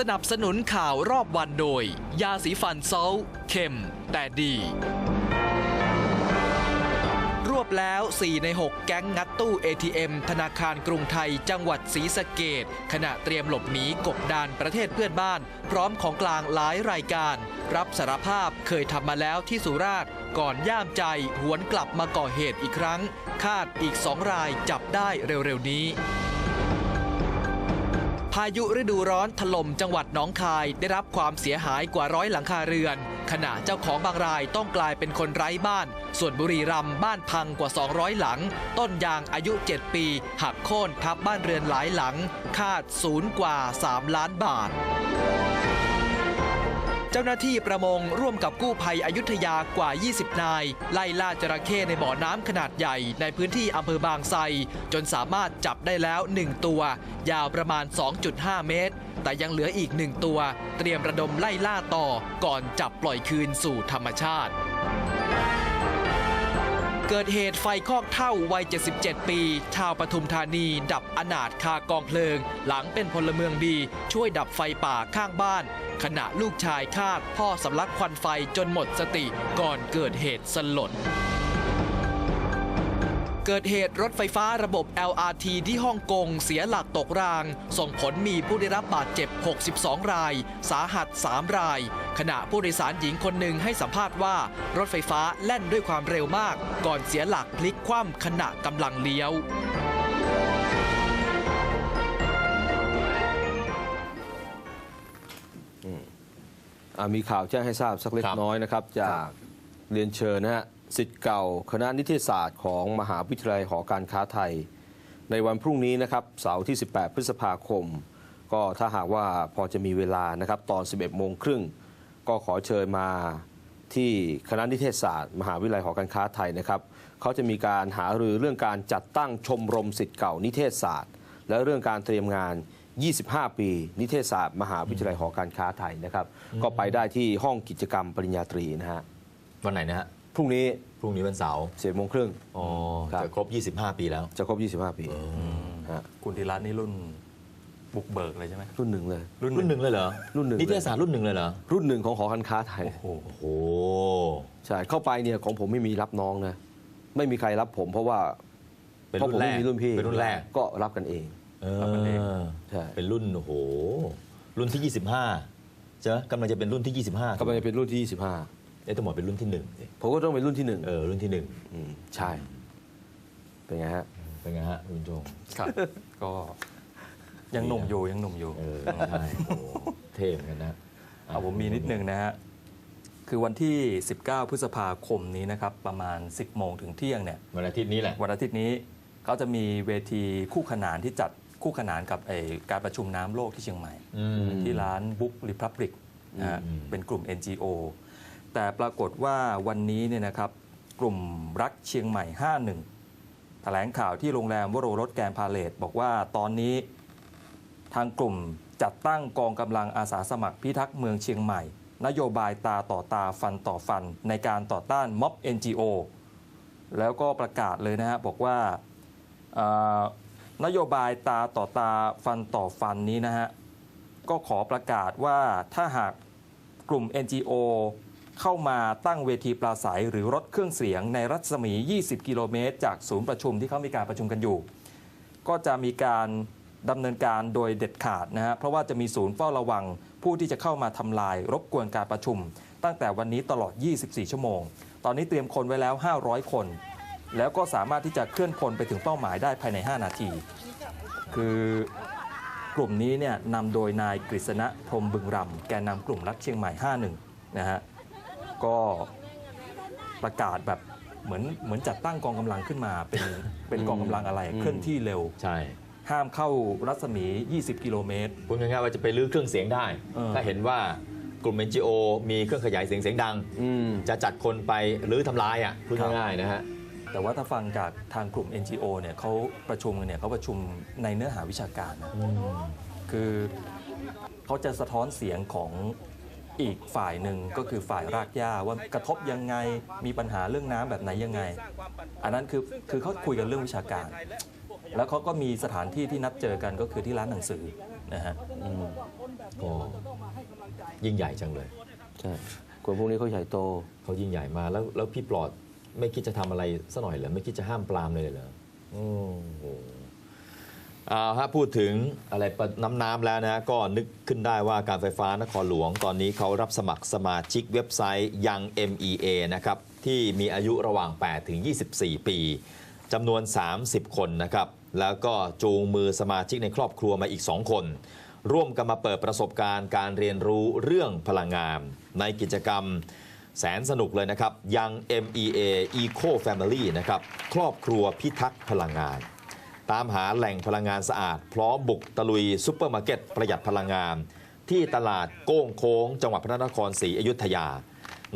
สนับสนุนข่าวรอบวันโดย ยาสีฟันเซาเข็มแต่ดี รวบแล้ว 4 ใน 6 แก๊งงัดตู้ ATM ธนาคารกรุงไทยจังหวัดศรีสะเกดขณะเตรียมหลบหนีกบดานประเทศเพื่อนบ้าน พร้อมของกลางหลายรายการ รับสารภาพเคยทำมาแล้วที่สุราษฎร์ก่อนย่ามใจหวนกลับมาก่อเหตุอีกครั้ง คาดอีก2รายจับได้เร็วๆนี้ พายุฤดูร้อนถล่มจังหวัดหนองคายได้รับความเสียหายกว่าร้อยหลังคาเรือน ขณะเจ้าของบางรายต้องกลายเป็นคนไร้บ้าน ส่วนบุรีรัมย์บ้านพังกว่า 200 หลัง ต้นยางอายุ 7 ปี หักโค่นทับบ้านเรือนหลายหลัง คาดศูนย์กว่า 3 ล้านบาท เจ้าหน้าที่ประมงร่วมกับกู้ภัยอยุธยากว่า 20 นาย ไล่ล่าจระเข้ในบ่อน้ำขนาดใหญ่ในพื้นที่อำเภอบางไทรจนสามารถจับได้แล้ว 1 ตัว ยาวประมาณ 2.5 เมตร แต่ยังเหลืออีก1ตัว เตรียมระดมไล่ล่าต่อก่อนจับปล่อยคืนสู่ธรรมชาติ เกิดเหตุไฟคอกเท่าวัย 77 ปี ชาวปทุมธานีดับอนาถคากองเพลิง หลังเป็นพลเมืองดี ช่วยดับไฟป่าข้างบ้าน ขณะลูกชายคาดพ่อสำลักควันไฟจนหมดสติก่อนเกิดเหตุสลด เกิดเหตุรถไฟฟ้าระบบ LRT ที่ฮ่องกงเสียหลักตกราง ส่งผลมีผู้ได้รับบาดเจ็บ 62 ราย สาหัส 3 ราย ขณะผู้โดยสารหญิงคนหนึ่งให้สัมภาษณ์ว่า รถไฟฟ้าแล่นด้วยความเร็วมาก ก่อนเสียหลักพลิกคว่ำขณะกำลังเลี้ยวอ่ามีข่าวแจ้งให้ทราบสักเล็กครับน้อยนะครับ จากเรียนเชิญนะฮะ สิทธิ์เก่า คณะนิเทศศาสตร์ของมหาวิทยาลัยหอการค้าไทย ในวันพรุ่งนี้นะครับเสาร์ที่ 18 พฤษภาคม ก็ถ้าหากว่าพอจะมีเวลานะครับตอน 11 โมงครึ่ง ก็ขอเชิญมาที่คณะนิเทศศาสตร์ มหาวิทยาลัยหอการค้าไทยนะครับเขาจะมีการหารือเรื่องการจัดตั้งชมรมสิทธิ์เก่านิเทศศาสตร์ และเรื่องการเตรียมงาน 25 ปี นิเทศศาสตร์มหาวิทยาลัยหอการค้าไทยนะครับ ก็ไปได้ที่ห้องกิจกรรมปริญญาตรีนะฮะวันไหนนะฮะ พรุ่งนี้พรุ่งนี้วันเสาร์เจ็ดโมงครึ่ง อ๋อครับ จะครบ 25 ปีแล้ว จะครบ 25 ปีฮะคุณธีรัตน์นี่รุ่นบุกเบิกเลยใช่ไหมรุ่นหนึ่งเลย รุ่นหนึ่งเลยเหรอรุ่นหนึ่ง นิเทศศาสตร์รุ่นหนึ่งเลยเหรอ รุ่นหนึ่งของหอการค้าไทย โอ้โห ใช่ เข้าไปเนี่ยของผมไม่มีรับน้องนะ ไม่มีใครรับผมเพราะว่าเป็นเพราะรุ่ผมนแรไม่กมีรุ่นพี่เป็นรุ่นแรกก็รับกันเอง เออใช่ เป็นรุ่นโอ้โห รุ่นที่ 25ใช่ไหมกำลังจะเป็นรุ่นที่ 25 ก็มันจะเป็นรุ่นที่ เอ๊ะต้องบอกเป็นรุ่นที่หนึ่งสิ25ผมก็ต้องเป็นรุ่นที่หนึ่งเออรุ่นที่หนึ่งมใช่ เป็นไงฮะ เป็นไงฮะคุณโจงครับ ก็ยังหนุ่มอยู่ยังหนุ่มอยู่เออใช่โอ้โหเท่เหมือนกันนะเอาผมมีนิดนึงนะฮะ คือวันที่ 19 พฤษภาคมนี้นะครับ ประมาณ 10 โมงถึงเที่ยงเนี่ย วันอาทิตย์นี้แหละ วันอาทิตย์นี้เขาจะมีเวทีคู่ขนานที่จัดคู่ขนานกับไอ้การประชุมน้ำโลกที่เชียงใหม่ อืม ที่ร้านบุ๊กริพับลิกนะฮะอืม เป็นกลุ่ม NGO แต่ปรากฏว่าวันนี้เนี่ยนะครับกลุ่มรักเชียงใหม่ 51 แถลงข่าวที่โรงแรมวโรรสแกนพาเลตบอกว่าตอนนี้ทางกลุ่มจัดตั้งกองกำลังอาสาสมัครพิทักษ์เมืองเชียงใหม่ นโยบายตาต่อตาฟันต่อฟัน ในการต่อต้านม็อบ NGO แล้วก็ประกาศเลยนะฮะบอกว่าอ่อนโยบายตาต่อตาฟันต่อฟันนี้นะฮะก็ขอประกาศว่าถ้าหากกลุ่ม NGO เข้ามาตั้งเวทีปราศัยหรือรถเครื่องเสียงในรัศมี 20 กิโลเมตร จากศูนย์ประชุมที่เขามีการประชุมกันอยู่ ก็จะมีการดำเนินการโดยเด็ดขาดนะฮะเพราะว่าจะมีศูนย์เฝ้าระวัง ผู้ที่จะเข้ามาทำลายรบกวนการประชุม ตั้งแต่วันนี้ตลอด 24 ชั่วโมง ตอนนี้เตรียมคนไว้แล้ว 500 คน แล้วก็สามารถที่จะเคลื่อนพลไปถึงเป้าหมายได้ภายใน 5 นาที คือกลุ่มนี้เนี่ยนำโดยนายกฤษณะพรหมบึงรำแกนนำกลุ่มรักเชียงใหม่ 51 นะฮะ ก็ประกาศแบบเหมือนเหมือนจัดตั้งกองกำลังขึ้นมาเป็นเป็นกองกำลังอะไรอืมเคลื่อนที่เร็ว ใช่ ห้ามเข้ารัศมี 20 กิโลเมตร พูดง่ายๆว่าจะไปลื้อเครื่องเสียงได้ เออ ถ้าเห็นว่ากลุ่ม NGO มีเครื่องขยายเสียงเสียงดัง อืม จะจัดคนไปรื้อทำลายอะพูดง่ายๆนะฮะ แต่ว่าถ้าฟังจากทางกลุ่ม NGO เนี่ยเขาประชุมกันเนี่ยเขาประชุมในเนื้อหาวิชาการนะคือเขาจะสะท้อนเสียงของ อีกฝ่ายหนึ่งก็คือฝ่ายรากหญ้าว่ากระทบยังไงมีปัญหาเรื่องน้ำแบบไหนยังไง อันนั้นคือคือเขาคุยกันเรื่องวิชาการ แล้วเขาก็มีสถานที่ที่นัดเจอกันก็คือที่ร้านหนังสือนะฮะโอ้ยิ่งใหญ่จังเลยใช่คนพวกนี้เขาใหญ่โตเขายิ่งใหญ่มากแล้วแล้วพี่ปลอดไม่คิดจะทำอะไรซะหน่อยเหรอไม่คิดจะห้ามปรามเลยเหรอโอ้โห เอาฮะพูดถึงอะไรน้ำน้ำแล้วนะก็นึกขึ้นได้ว่าการไฟฟ้านครหลวงตอนนี้เขารับสมัครสมาชิกเว็บไซต์ยัง MEA นะครับที่มีอายุระหว่าง 8 ถึง 24 ปีจำนวน 30 คนนะครับ แล้วก็จูงมือสมาชิกในครอบครัวมาอีก 2 คน ร่วมกันมาเปิดประสบการณ์การเรียนรู้เรื่องพลังงาน ในกิจกรรมแสนสนุกเลยนะครับยัง MEA Eco Family นะครับครอบครัวพิทักษ์พลังงาน ตามหาแหล่งพลังงานสะอาด พร้อมบุกตะลุยซุปเปอร์มาร์เก็ตประหยัดพลังงาน ที่ตลาดโก้งโค้ง จังหวัดพระนครศรีอยุธยา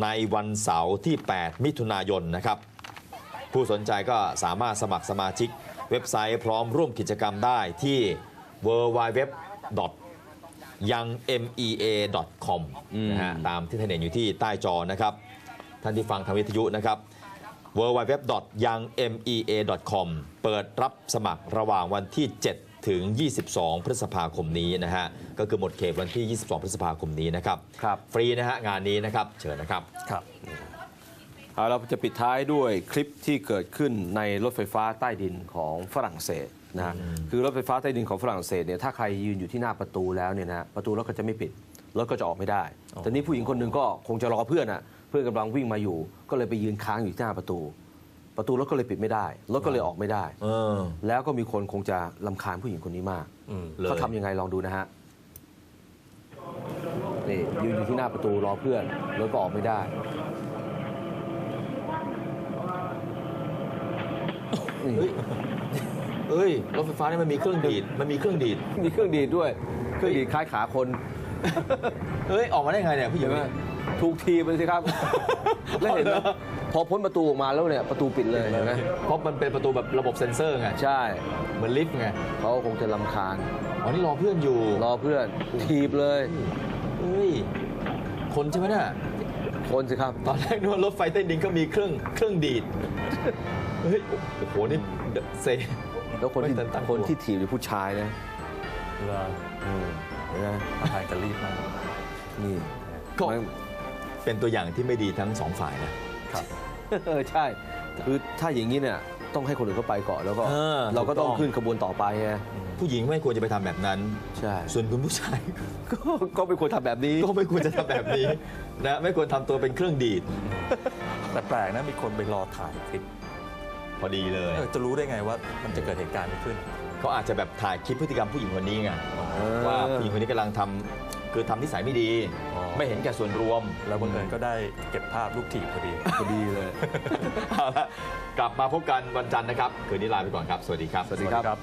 ในวันเสาร์ที่ 8 มิถุนายนนะครับ ผู้สนใจก็สามารถสมัครสมาชิก เว็บไซต์พร้อมร่วมกิจกรรมได้ที่ w w w ยัง mea.com นะฮะตามที่ท่านเห็นอยู่ที่ใต้จอนะครับ ท่านที่ฟังทางวิทยุนะครับ w w w y a n g m e a c o m เปิดรับสมัครระหว่างวันที่ 7 ถึง 22 พฤษภาคมนี้นะฮะ ก็คือหมดเขตวันที่ 22 พฤษภาคมนี้นะครับ ครับ ฟรีนะฮะ งานนี้นะครับ เชิญนะครับ ครับเอาเราจะปิดท้ายด้วยคลิปที่เกิดขึ้นในรถไฟฟ้าใต้ดินของฝรั่งเศสนะฮะคือรถไฟฟ้าใต้ดินของฝรั่งเศสเนี่ยถ้าใครยืนอยู่ที่หน้าประตูแล้วเนี่ยนะประตูรถก็จะไม่ปิดรถก็จะออกไม่ได้อ๋อแต่นี้ผู้หญิงคนหนึ่งก็คงจะรอเพื่อนอะ เพื่อนกำลังวิ่งมาอยู่ ก็เลยไปยืนค้างอยู่ที่หน้าประตู ประตูรถก็เลยปิดไม่ได้รถก็เลยออกไม่ได้ เออ แล้วก็มีคนคงจะลำคาญผู้หญิงคนนี้มาก อืมเลย เขาทำยังไงลองดูนะฮะ นี่ยืนอยู่ที่หน้าประตูรอเพื่อนรถก็ออกไม่ได้นี่เฮ้ยเอ้ยรถไฟฟ้านี่มันมีเครื่องดีดมันมีเครื่องดีดมีเครื่องดีดด้วย เครื่องดีดคล้ายขาคนเฮ้ยออกมาได้ไงเนี่ยผู้หญิเห็งน ไหมเนี่ยถูกทีไปสิครับ แล้วเห็นไหมเอาเหรอพอพ้นประตูออกมาแล้วเนี่ยประตูปิดเลยเห็นไหมเพราะมันเป็นประตูแบบระบบเซ็นเซอร์ไงใช่ เหมือนลิฟต์ไงเขาคงจะลำคาญอ๋อนี่รอเพื่อนอยู่รอเพื่อนทีบเลยเฮ้ยคนใช่ไหมเนี่ยคนสิครับ ตอนแรกนึกว่ารถไฟใต้ดินก็มีเครื่องเครื่องดีดเฮ้ยโอ้โหนี่เซแล้วคนที่ไม่ทันตั้งตัวคนที่ถีบเป็นผู้ชายนะเวลาอืมเห็นไหมท่าทางจะรีบมากนี่ก็มัน เป็นตัวอย่างที่ไม่ดีทั้งสองฝ่ายนะครับเออใช่ คือถ้าอย่างนี้เนี่ยต้องให้คนอื่นเข้าไปก่อนแล้วก็ เออเราก็ต้องถูกต้อง ขึ้นขบวนต่อไปไงผู้หญิงไม่ควรจะไปทำแบบนั้น ใช่ส่วนคุณผู้ชาย ก็ก็ไม่ควรทำแบบนี้ ก็ไม่ควรจะทำแบบนี้นะไม่ควรทำตัวเป็นเครื่องดีดแต่แปลกนะมีคนไปรอถ่ายคลิปพอดีเลย เออจะรู้ได้ไงว่ามันจะเกิดเหตุการณ์นี้ขึ้น เขาอาจจะแบบถ่ายคลิปพฤติกรรมผู้หญิงคนนี้ไงเออว่าผู้หญิงคนนี้กำลังทำคือทำนิสัยไม่ดีอ๋อ ไม่เห็นแก่ส่วนรวม แล้วบังเอิญก็ได้เก็บภาพลูกถีบพอดี พอดีเลย เอาละกลับมาพบกันวันจันทร์นะครับ คืนนี้ลาไปก่อนครับ สวัสดีครับ สวัสดีครับ